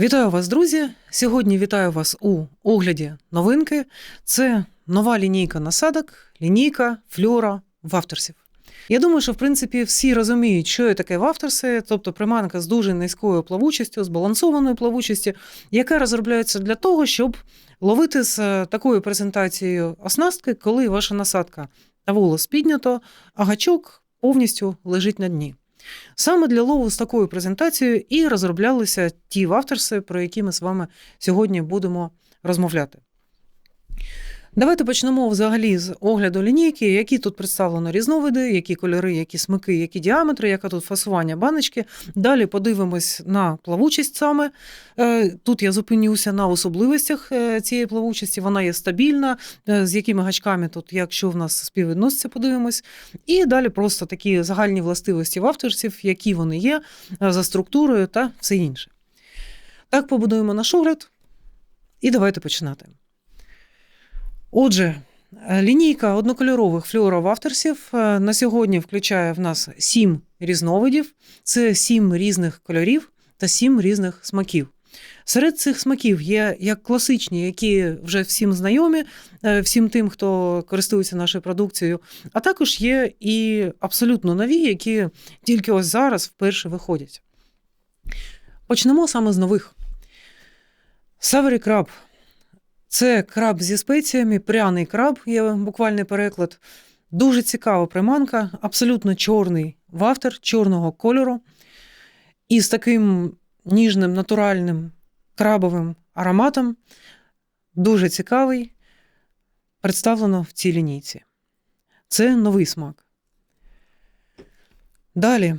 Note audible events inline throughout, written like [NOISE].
Вітаю вас, друзі! Сьогодні вітаю вас у огляді новинки. Це нова лінійка насадок, лінійка флюора вафтерсів. Я думаю, що в принципі всі розуміють, що є таке вафтерси, тобто приманка з дуже низькою плавучістю, збалансованою плавучістю, яка розробляється для того, щоб ловити з е, такою презентацією оснастки, коли ваша насадка та волос піднято, а гачок повністю лежить на дні. Саме для лову з такою презентацією і розроблялися ті вафтерси, про які ми з вами сьогодні будемо розмовляти. Давайте почнемо взагалі з огляду лінійки, які тут представлено різновиди, які кольори, які смики, які діаметри, яке тут фасування баночки. Далі подивимось на плавучість саме. Е, тут я зупинюся на особливостях е, цієї плавучості. Вона є стабільна, е, з якими гачками тут, якщо в нас співвідноситься, подивимось. І далі просто такі загальні властивості вавтерсів, які вони є за структурою та все інше. Так побудуємо наш огляд. І давайте починати. Отже, лінійка однокольорових флюоровавтерсів е, на сьогодні включає в нас сім різновидів, це сім різних кольорів та сім різних смаків. Серед цих смаків є як класичні, які вже всім знайомі, е, всім тим, хто користується нашою продукцією, а також є і абсолютно нові, які тільки ось зараз вперше виходять. Почнемо саме з нових. Савері краб це краб зі спеціями, пряний краб, є буквальний переклад. Дуже цікава приманка, абсолютно чорний вафтер, чорного кольору. І з таким ніжним, натуральним крабовим ароматом. Дуже цікавий, представлено в цій лінійці. Це новий смак. Далі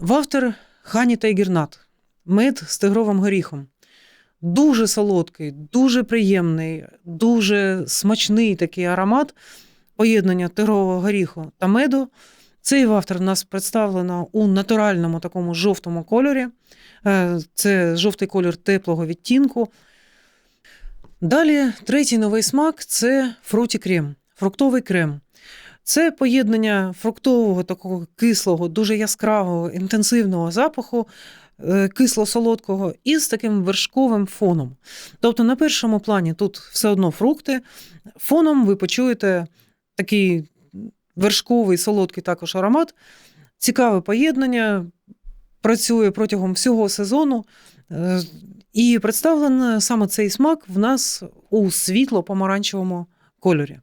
вафтер Хані та гірнат. Мед з тигровим горіхом. Дуже солодкий, дуже приємний, дуже смачний такий аромат поєднання тигрового горіху та меду. Цей вафтер у нас представлено у натуральному такому жовтому кольорі. Е, це жовтий колір теплого відтінку. Далі третій новий смак це фруті крем, фруктовий крем. Це поєднання фруктового, такого кислого, дуже яскравого, інтенсивного запаху Е, кисло-солодкого із таким вершковим фоном. Тобто, на першому плані тут все одно фрукти, фоном ви почуєте такий вершковий, солодкий також аромат, цікаве поєднання, працює протягом всього сезону. Е, і представлений саме цей смак в нас у світло-помаранчевому кольорі.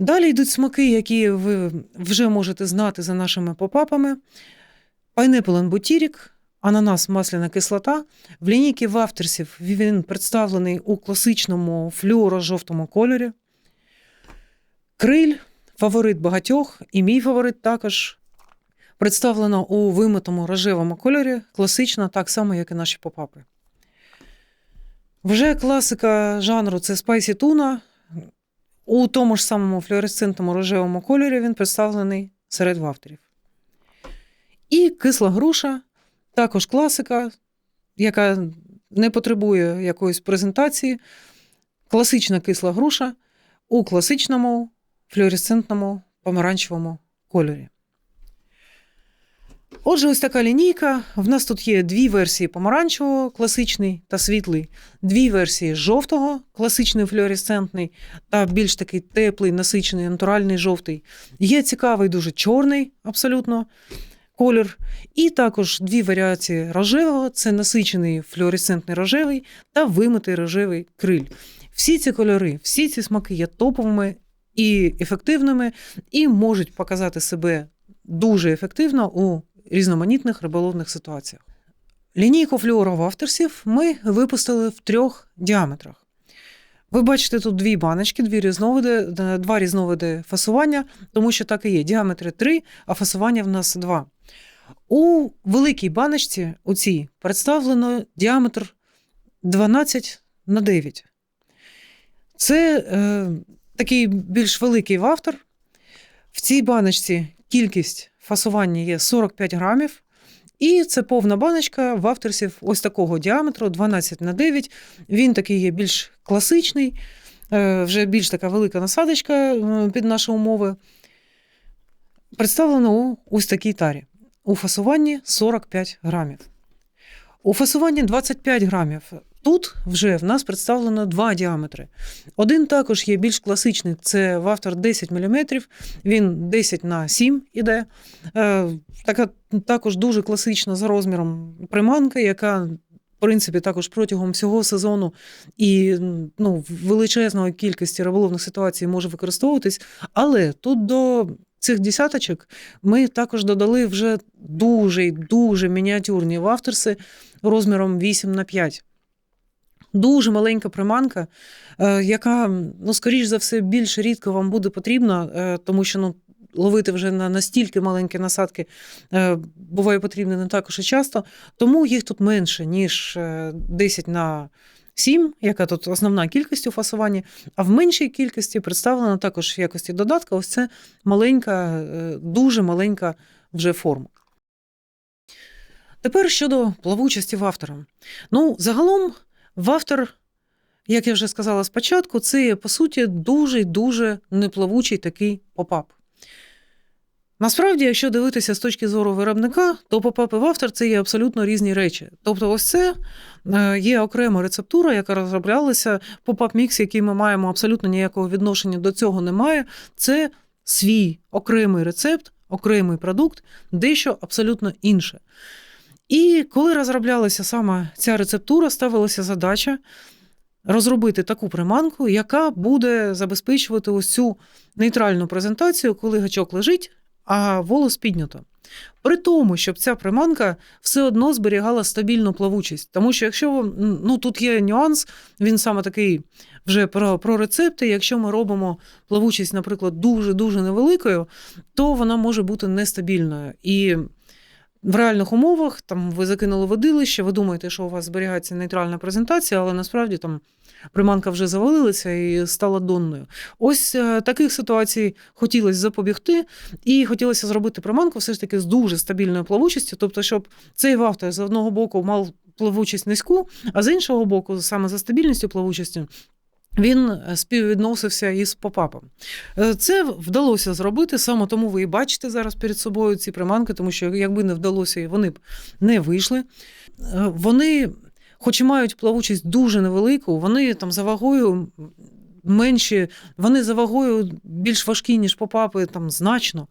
Далі йдуть смаки, які ви вже можете знати за нашими попапами. Пайнепл Бутірік, ананас масляна кислота. В лінійці вафтерсів він представлений у класичному флюоро-жовтому кольорі. Криль фаворит багатьох, і мій фаворит також. Представлено у вимитому рожевому кольорі, класично, так само, як і наші попапи. Вже класика жанру це Spicy Tuna. У тому ж самому флюоресцентному рожевому кольорі він представлений серед вафтерів. І кисла груша, також класика, яка не потребує якоїсь презентації. Класична кисла груша у класичному флюоресцентному помаранчевому кольорі. Отже, ось така лінійка. В нас тут є дві версії помаранчевого, класичний та світлий, дві версії жовтого, класичний флюоресцентний та більш такий теплий, насичений, натуральний жовтий. Є цікавий, дуже чорний, абсолютно колір. І також дві варіації рожевого це насичений флюоресцентний рожевий та вимитий рожевий криль. Всі ці кольори, всі ці смаки є топовими і ефективними, і можуть показати себе дуже ефективно у різноманітних риболовних ситуаціях. Лінійку флюоровавтерсів ми випустили в трьох діаметрах. Ви бачите тут дві баночки, дві різновиди, два різновиди фасування, тому що так і є. Діаметри 3, а фасування в нас 2. У великій баночці у цій представлено діаметр 12 на 9. Це е, такий більш великий вафтер. В цій баночці кількість фасування є 45 грамів. І це повна баночка вафтерсів ось такого діаметру 12 на 9. Він такий є більш класичний, е, вже більш така велика насадочка е, під наші умови. Представлено у ось такій тарі у фасуванні 45 грамів. У фасуванні 25 грамів. Тут вже в нас представлено два діаметри. Один також є більш класичний, це вафтер 10 мм, він 10 на 7 іде. Е, Така також дуже класична за розміром приманка, яка. В принципі, також протягом всього сезону і ну, величезної кількості риболовних ситуацій може використовуватись. Але тут до цих десяточок ми також додали вже дуже дуже мініатюрні вафтерси розміром 8 на 5. Дуже маленька приманка, е, яка, ну, скоріш за все, більш рідко вам буде потрібна, е, тому що ну, ловити вже на настільки маленькі насадки е, буває потрібно не також і часто. Тому їх тут менше, ніж 10 на 7, яка тут основна кількість у фасуванні, а в меншій кількості представлена також в якості додатка. Ось це маленька, дуже маленька вже форма. Тепер щодо плавучості в автора. Ну, загалом. Вафтер, як я вже сказала спочатку, це є, по суті, дуже-дуже неплавучий такий попап. Насправді, якщо дивитися з точки зору виробника, то попап і вафтер це є абсолютно різні речі. Тобто, ось це е, є окрема рецептура, яка розроблялася. Попап мікс, який ми маємо абсолютно ніякого відношення до цього немає. Це свій окремий рецепт, окремий продукт, дещо абсолютно інше. І коли розроблялася саме ця рецептура, ставилася задача розробити таку приманку, яка буде забезпечувати ось цю нейтральну презентацію, коли гачок лежить, а волос піднято. При тому, щоб ця приманка все одно зберігала стабільну плавучість. Тому що якщо ну тут є нюанс, він саме такий вже про про рецепти. Якщо ми робимо плавучість, наприклад, дуже-дуже невеликою, то вона може бути нестабільною. І в реальних умовах там ви закинули водилище, ви думаєте, що у вас зберігається нейтральна презентація, але насправді там приманка вже завалилася і стала донною. Ось е, таких ситуацій хотілося запобігти, і хотілося зробити приманку все ж таки з дуже стабільною плавучістю, тобто, щоб цей вавтер з одного боку мав плавучість низьку, а з іншого боку, саме за стабільністю плавучості, він е, співвідносився із попапом. Е, це вдалося зробити, саме тому ви і бачите зараз перед собою ці приманки, тому що якби не вдалося, вони б не вийшли. Е, вони, хоч і мають плавучість дуже невелику, вони там за вагою менші, вони за вагою більш важкі, ніж попапи, там значно.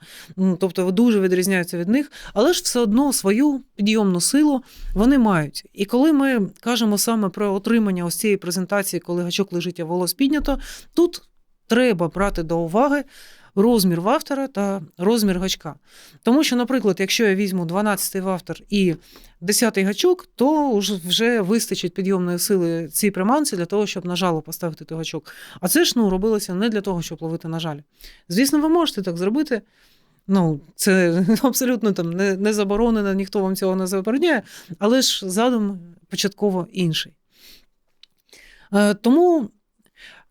Тобто дуже відрізняються від них, але ж все одно свою підйомну силу вони мають. І коли ми кажемо саме про отримання ось цієї презентації, коли гачок лежить, а волос піднято, тут треба брати до уваги розмір вафтера та розмір гачка. Тому що, наприклад, якщо я візьму 12-й вафтер і 10-й гачок, то вже вистачить підйомної сили цій приманці для того, щоб на жало поставити той гачок. А це ж ну, робилося не для того, щоб ловити на жалі. Звісно, ви можете так зробити. Ну, це [LAUGHS] абсолютно там не, не заборонено, ніхто вам цього не забороняє, але ж задум початково інший. Е, тому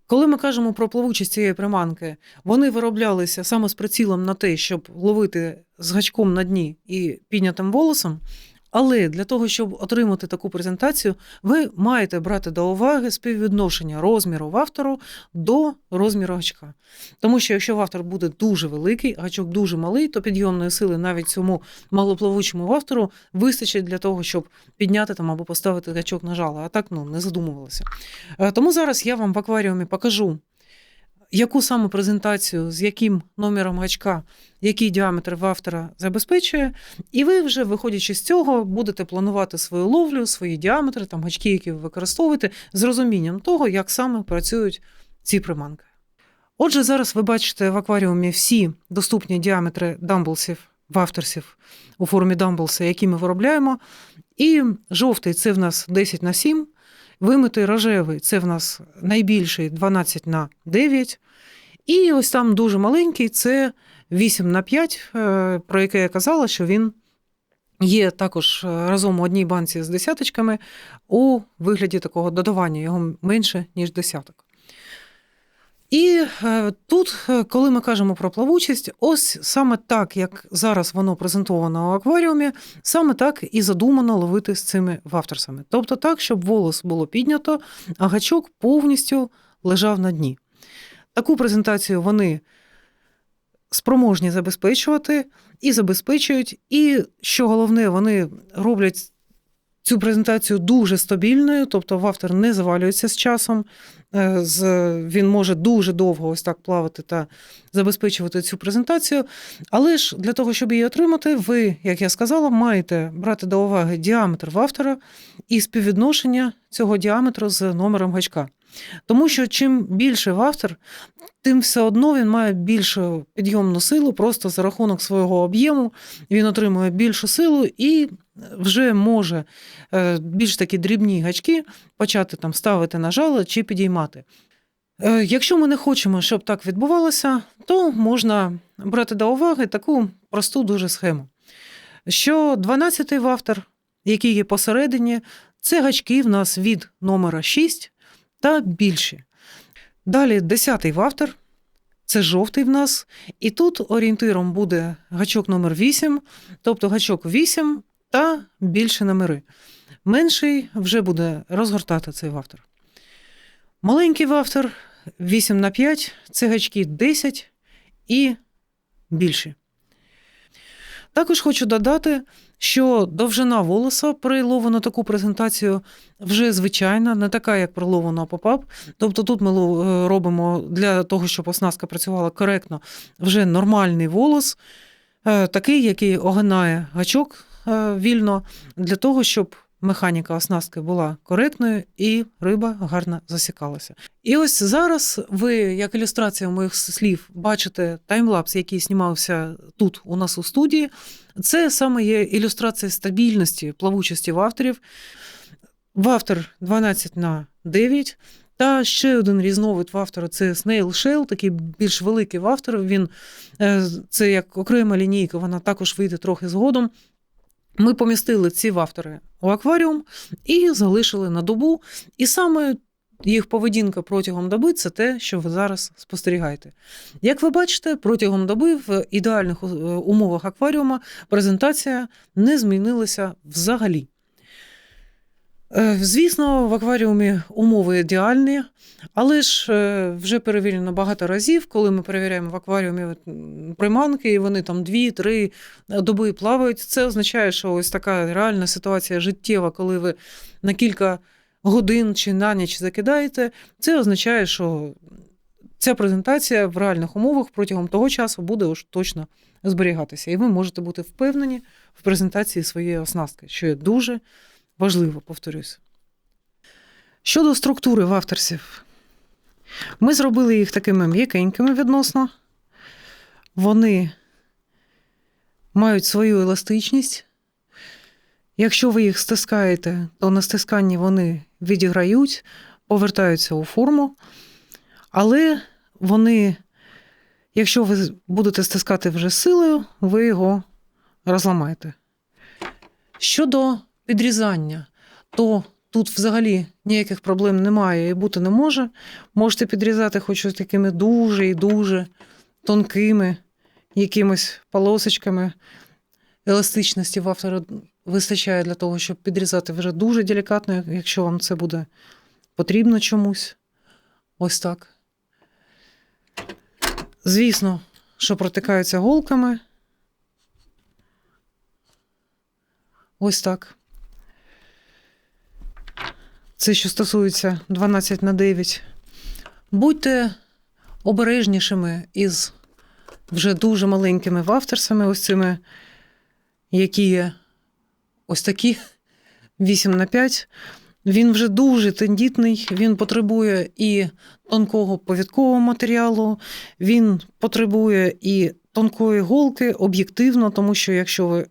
коли ми кажемо про плавучість цієї приманки, вони вироблялися саме з прицілом на те, щоб ловити з гачком на дні і піднятим волосом. Але для того, щоб отримати таку презентацію, ви маєте брати до уваги співвідношення розміру вавтору до розміру гачка. Тому що якщо вавтор буде дуже великий, а гачок дуже малий, то підйомної сили навіть цьому малоплавучому вавтору вистачить для того, щоб підняти там або поставити гачок на жало. А так ну, не задумувалося. Е, тому зараз я вам в акваріумі покажу яку саме презентацію, з яким номером гачка, який діаметр в автора забезпечує, і ви вже, виходячи з цього, будете планувати свою ловлю, свої діаметри, там гачки, які ви використовуєте, з розумінням того, як саме працюють ці приманки. Отже, зараз ви бачите в акваріумі всі доступні діаметри дамблсів, вафтерсів у формі дамблса, які ми виробляємо. І жовтий це в нас 10 на 7, Вимитий рожевий це в нас найбільший 12 на 9. І ось там дуже маленький це 8 на 5, е, про яке я казала, що він є також е, разом у одній банці з десяточками у вигляді такого додавання, його менше, ніж десяток. І е, тут, е, коли ми кажемо про плавучість, ось саме так, як зараз воно презентовано у акваріумі, саме так і задумано ловити з цими вафтерсами. Тобто так, щоб волос було піднято, а гачок повністю лежав на дні. Таку презентацію вони спроможні забезпечувати і забезпечують, і що головне, вони роблять цю презентацію дуже стабільною, тобто вафтер не завалюється з часом. Е, з, він може дуже довго ось так плавати та забезпечувати цю презентацію. Але ж для того, щоб її отримати, ви, як я сказала, маєте брати до уваги діаметр вафтера і співвідношення цього діаметру з номером гачка. Тому що чим більше вафтер, тим все одно він має більшу підйомну силу, просто за рахунок свого об'єму він отримує більшу силу і вже може е, більш такі дрібні гачки почати там ставити на жало чи підіймати. Е, Якщо ми не хочемо, щоб так відбувалося, то можна брати до уваги таку просту дуже схему. Що 12-й вафтер, який є посередині, це гачки в нас від номера 6 та більші. Далі 10-й вафтер, це жовтий в нас, і тут орієнтиром буде гачок номер 8, тобто гачок 8 та більші номери. Менший вже буде розгортати цей вафтер. Маленький вафтер 8 на 5 це гачки 10 і більші. Також хочу додати, що довжина волоса при на таку презентацію вже звичайна, не така, як при лову на попап. Тобто тут ми е, робимо для того, щоб оснастка працювала коректно, вже нормальний волос, е, такий, який огинає гачок вільно, для того, щоб механіка оснастки була коректною і риба гарно засікалася. І ось зараз ви, як ілюстрація моїх слів, бачите таймлапс, який знімався тут у нас у студії. Це саме є ілюстрація стабільності плавучості вафтерів. Вафтер 12 на 9. Та ще один різновид вафтера це Snail Shell, такий більш великий вафтер. Він е, це як окрема лінійка, вона також вийде трохи згодом. Ми помістили ці вавтори у акваріум і залишили на добу. І саме їх поведінка протягом доби це те, що ви зараз спостерігаєте. Як ви бачите, протягом доби в ідеальних е, умовах акваріума презентація не змінилася взагалі. Е, Звісно, в акваріумі умови ідеальні, але ж е, вже перевірено багато разів, коли ми перевіряємо в акваріумі приманки, і вони там 2-3 доби плавають. Це означає, що ось така реальна ситуація життєва, коли ви на кілька годин чи на ніч закидаєте, це означає, що ця презентація в реальних умовах протягом того часу буде уж точно зберігатися. І ви можете бути впевнені в презентації своєї оснастки, що є дуже важливо, повторюсь. Щодо структури вафтерсів, ми зробили їх такими м'якенькими відносно. Вони мають свою еластичність. Якщо ви їх стискаєте, то на стисканні вони відіграють, повертаються у форму. Але вони, якщо ви будете стискати вже силою, ви його розламаєте. Щодо підрізання, то тут взагалі ніяких проблем немає і бути не може. Можете підрізати хоч такими дуже і дуже тонкими якимись полосочками. Еластичності в автора вистачає для того, щоб підрізати вже дуже делікатно, якщо вам це буде потрібно чомусь. Ось так. Звісно, що протикаються голками. Ось так. Це що стосується 12 на 9. Будьте обережнішими із вже дуже маленькими вафтерсами, ось цими, які є ось такі 8 на 5. Він вже дуже тендітний, він потребує і тонкого повідкового матеріалу, він потребує і тонкої голки об'єктивно, тому що якщо ви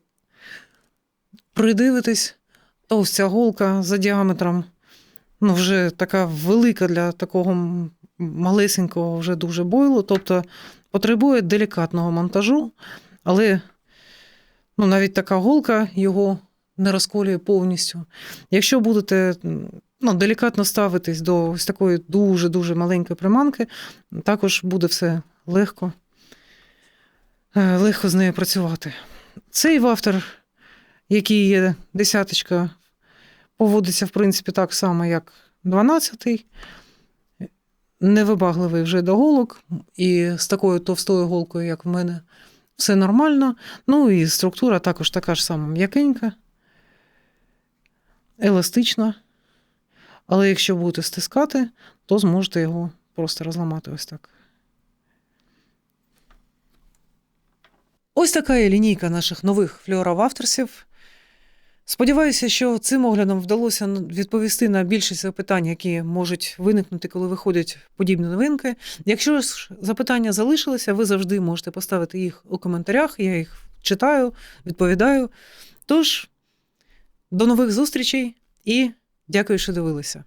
придивитесь, то ось ця голка за діаметром ну, вже така велика для такого малесенького вже дуже бойлу, тобто потребує делікатного монтажу, але ну, навіть така голка його не розколює повністю. Якщо будете ну, делікатно ставитись до ось такої дуже-дуже маленької приманки, також буде все легко, е, легко з нею працювати. Цей вафтер, який є десяточка, поводиться, в принципі, так само, як 12-й. Невибагливий вже до голок, і з такою товстою голкою, як в мене, все нормально. Ну і структура також така ж сама м'якенька. еластична, але якщо будете стискати, то зможете його просто розламати ось так. Ось така є лінійка наших нових флюоровавторсів. Сподіваюся, що цим оглядом вдалося відповісти на більшість запитань, які можуть виникнути, коли виходять подібні новинки. Якщо ж запитання залишилися, ви завжди можете поставити їх у коментарях. Я їх читаю, відповідаю. Тож, до нових зустрічей і дякую, що дивилися.